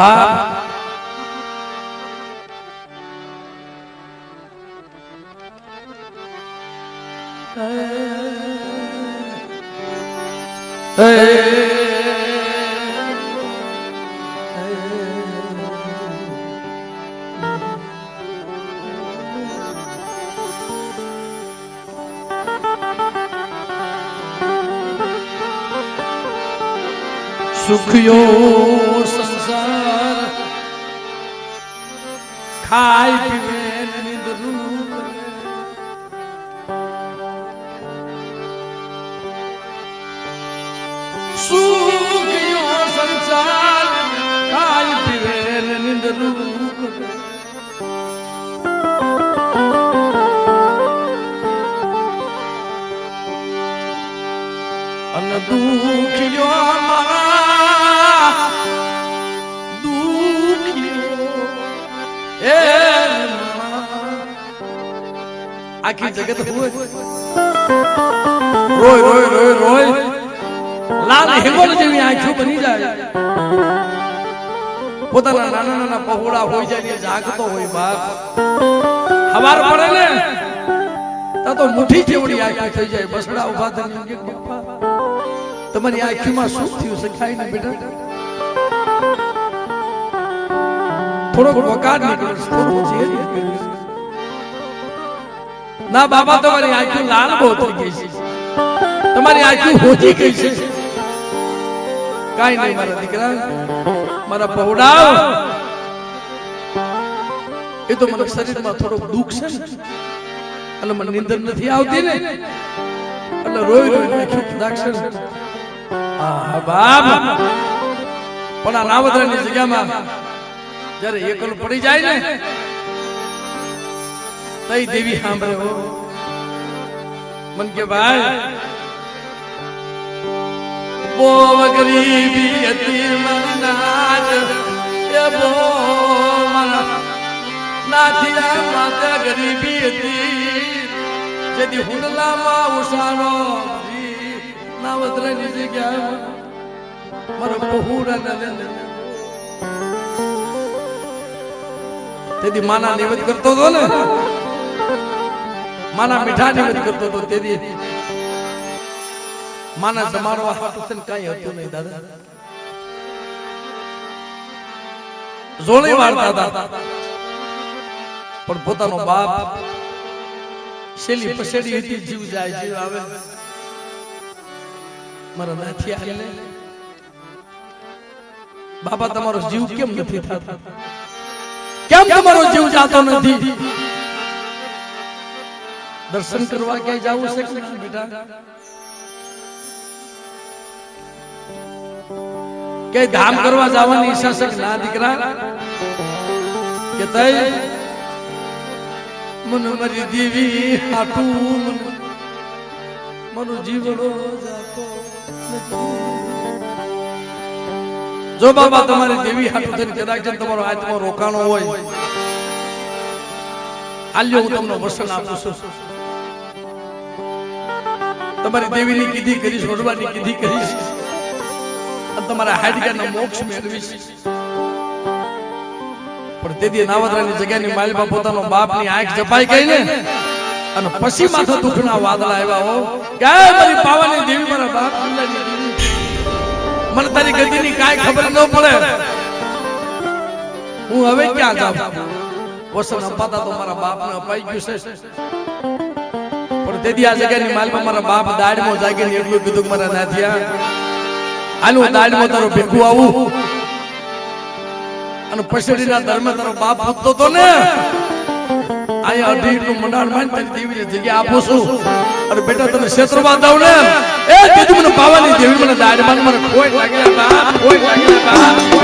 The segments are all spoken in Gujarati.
બાપ સુખિયો ખાય પીવે નિંદરું આખી જગત હોય રોય રોય રોય રોય લાલ હિંગોળ જેવી આંખો બની જાય પોતાના નાના નાના પહોળા હોય જાય જાગતો હોય બાપ હવાર પડે ને તા તો મુઠ્ઠી જેવડી આંખી થઈ જાય બસડા ઊભા થઈને કે પપ્પા તમારી આંખીમાં શું થયું છે ખાઈ ને બેટા થોડોક વકાર નીકળે થોડું જે નીકળે. ના બાબા તમારી આંખી લાલ બહુ થઈ ગઈ છે. તમારી આંખી હોજી ગઈ છે. કાઈ નહીં, મારા દીકરા, મારા પહોળાવ એ તો મને શરીરમાં થોડુંક દુઃખ છે એટલે મને નિંદર નથી આવતી ને. એટલે રોઈ રોઈ નાખ્યું દાક્ષર આ બાપ. પણ આ નાવદરાની જગ્યામાં જ્યારે એકલ પડી જાય ને તઈ દેવી સાંભળે હો. મન કે ભાઈ બહુ ગરીબી હતી મનાજ એ બો મન નાથિયા માતા ગરીબી હતી. જેથી હુંડલામાં ઉષાનો નીચે ગયા મારો પહોળા ના તેથી માના નિવેદ કરતો હતો ને માના મીઠા નિવેદ કરતો હતો તેથી માના જમાડવા હાટું કાંઈ હતું નહીં દાદા. જોણી વાળતા હતા. પણ પોતાનો બાપ શેલી પછેડી હતી જીવ જાય જીવ આવે. મારા નાથી આલે. બાપા તમારો જીવ કેમ નથી થતો? કેમ તમારો જીવ જાતો નથી? દર્શન કરવા ક્યાંય જવું છે કે બેટા? કે ધામ કરવા જવાની ઈચ્છા છે ના દીકરા? કે તઈ મન મરી દેવી હાટું મન. મનો જીવડો જાતો જો બાબા તમારી દેવી હાટું થઈને કદાચ તમારો આત્મા રોકાણો હોય. આલ્યો હું તમને વસન આપું છું. તમારી દેવીની કીધી કરીશ વડવાની કીધી કરીશ. અને તમારા હાડકાનો મોક્ષ મેળવીશ. પણ તેથી નાવદરાની જગ્યાની માલમાં પોતાનો બાપની આંખ જપાઈ ગઈ ને. અને પછી માથા દુઃખના વાદળા આવ્યા હો. કે મારી પાવાની દેવી, મારા બાપ મને તારી ગતિની કાંઈ ખબર ન પડે. હું હવે ક્યાં જાઉં? વસન અપાતા તો મારા બાપને અપાઈ ગયું છે. તેથી આ જગ્યાની માલમાં મારા બાપ દાડમાં જાગીને એટલું કીધું કે મારા નાથિયા, આનું દાડમાં તારો ભેગું આવું. અને પછડીના ધર્મ તારો બાપ પૂછતો તો ને? અહીંયા અઢી નું મંડાણમાં તને દેવીને જગ્યા આપું છું. અને બેટા, તને ક્ષેત્રમાં દઉં ને એ કીધું મને પાવાની દેવી મને દાડમાં મને કોઈ લાગેલા બાપ કોઈ લાગેલા બાપ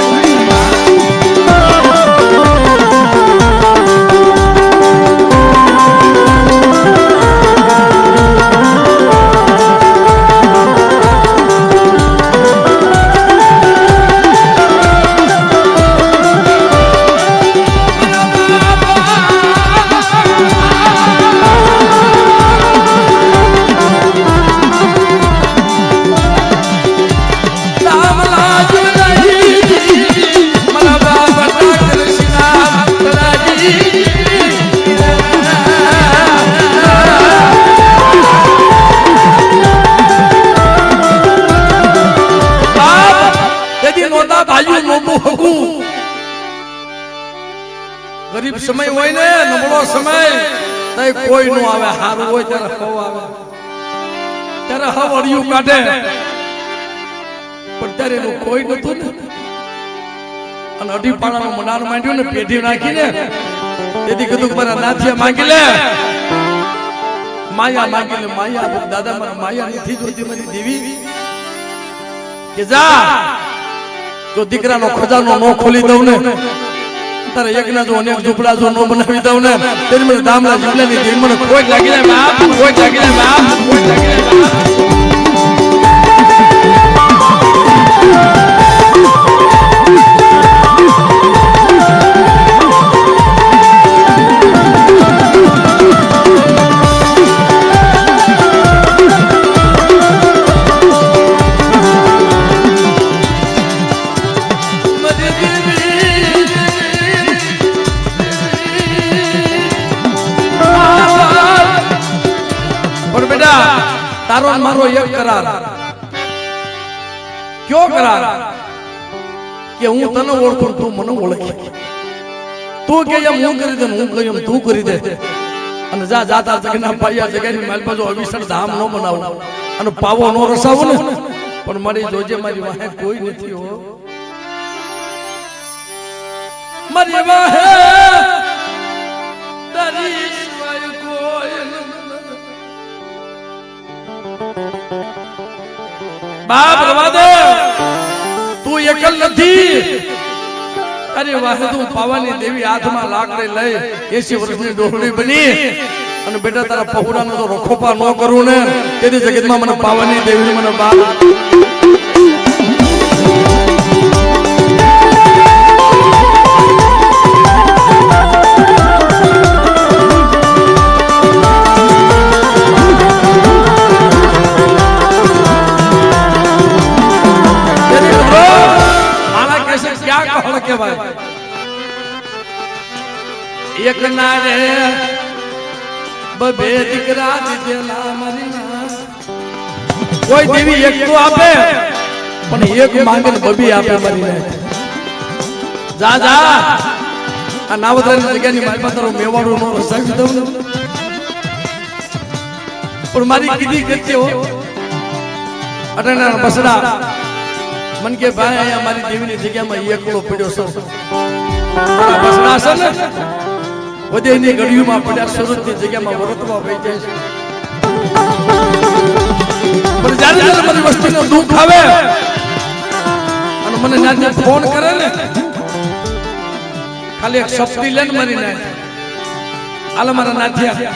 સમય હોય ને નબળો સમય. તઈ કોઈ નો આવે હારું હોય ત્યારે હવ આવે. ત્યારે હવ અડિયું કાઢે. પણ ત્યારે એનું કોઈ નતું ને. અને અઢી પાણાનું મનાર માંડ્યું ને પેઢી નાખીને. તેથી કીધું મારા નાથિયા માંગી લે. માયા માંગી લે. માયા દાદા મારા માયા નથી જોતી મારી દેવી. કે જા. જો દીકરાનો ખજાનો નો ખોલી દઉં ને. તારે એકના જો અનેક ઝૂપડા જો નો બનાવી દઉં ને, તેની મને દામલા ઝૂંપડાની દેવી મને કોઈ લાગી જાય, બાપ કોઈ લાગી જાય, બાપ કોઈ લાગી જાય, બાપ. મારો કરાર કયો કરાર કે હું તને ઓળખું તું મને ઓળખે તું કે એમ હું કરી દે હું કહ્યું તું કરી દે અને જા જાતા જગના પાયા જગ્યાની માલ બાજુ અવિસર ધામ ન બનાવો અને પાવો નો રસાવો ને પણ મારી જોજે મારી વાહે કોઈ નથી હો મારી વાહે તારી બાપ રવા દે. તું એકલ નથી. અરે વાહે તું પાવાની દેવી હાથમાં લાકડી લઈ એસી વર્ષની ડોહડી બની. અને બેટા, તારા પહોરાનો તો રખોપા ન કરું ને. તેની જગતમાં મને પાવાની દેવી, મને બાપ. એક ના રે બબે દીકરા દીધેલા મારી કોઈ દેવી એક તો આપે પણ એક માંગે બબી આપે મારી. જા જા. આ નાવદરાની જગ્યાની મારી પાસે મેવાડો નો રસાવી દઉં પણ મારી કીધી કરતી હો અટાણા બસડા. મન કે ભાઈ અહીંયા મારી દેવીની જગ્યામાં એકલો પડ્યો છો. બસડા છે ને? વધેની ગળીઓમાં પડ્યા સુરતની જગ્યામાં વરતવા વહી જાય છે. પણ જ્યારે જ્યારે મને વસ્તીનું દુઃખ આવે અને મને જ્યારે ફોન કરે ને, ખાલી એક શબ્દી લે ને મારી નાખ. હાલ મારા નાથિયા,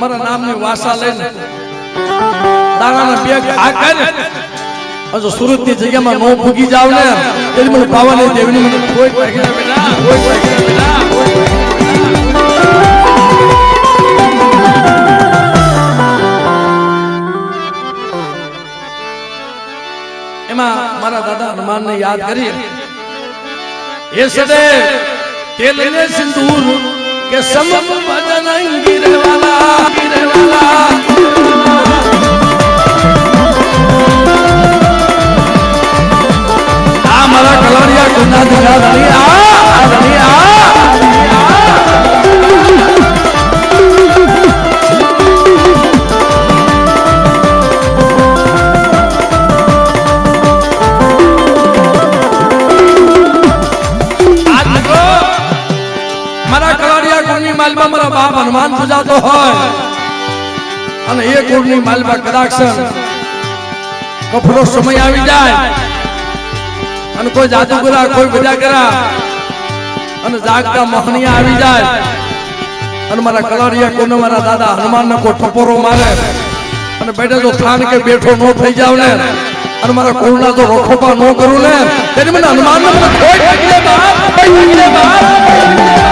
મારા નામની વાસા લઈને દાણાના બે ઘા કરે હજુ સુરતની જગ્યામાં નો ભૂગી જાવ ને તેની મને પાવાની દેવની મને કોઈ કોઈ બેટા કોઈ કોઈ બેટા મારા હનુમાન ને યાદ કરી એ સદે તેલ ને સિંદૂર કે સમ બદન ગિરવાલા ગિરવાલા. મારા કલાડિયા કુના દીકરા ધણી આ અને એ કુળની માલમાં કદાચ કફરો સમય આવી જાય. અને કોઈ જાદુગરા કોઈ બધા કરા. અને જાગતા મોહનિયા આવી જાય. અને મારા કલારિયા કોને મારા દાદા હનુમાન ને કોઈ ટપોરો મારે. અને બેઠા જો થાન કે બેઠો નો થઈ જાવ ને. અને મારા કુળના તો રોખોપા નો કરું ને. તેની મને હનુમાન કોઈ બાપ,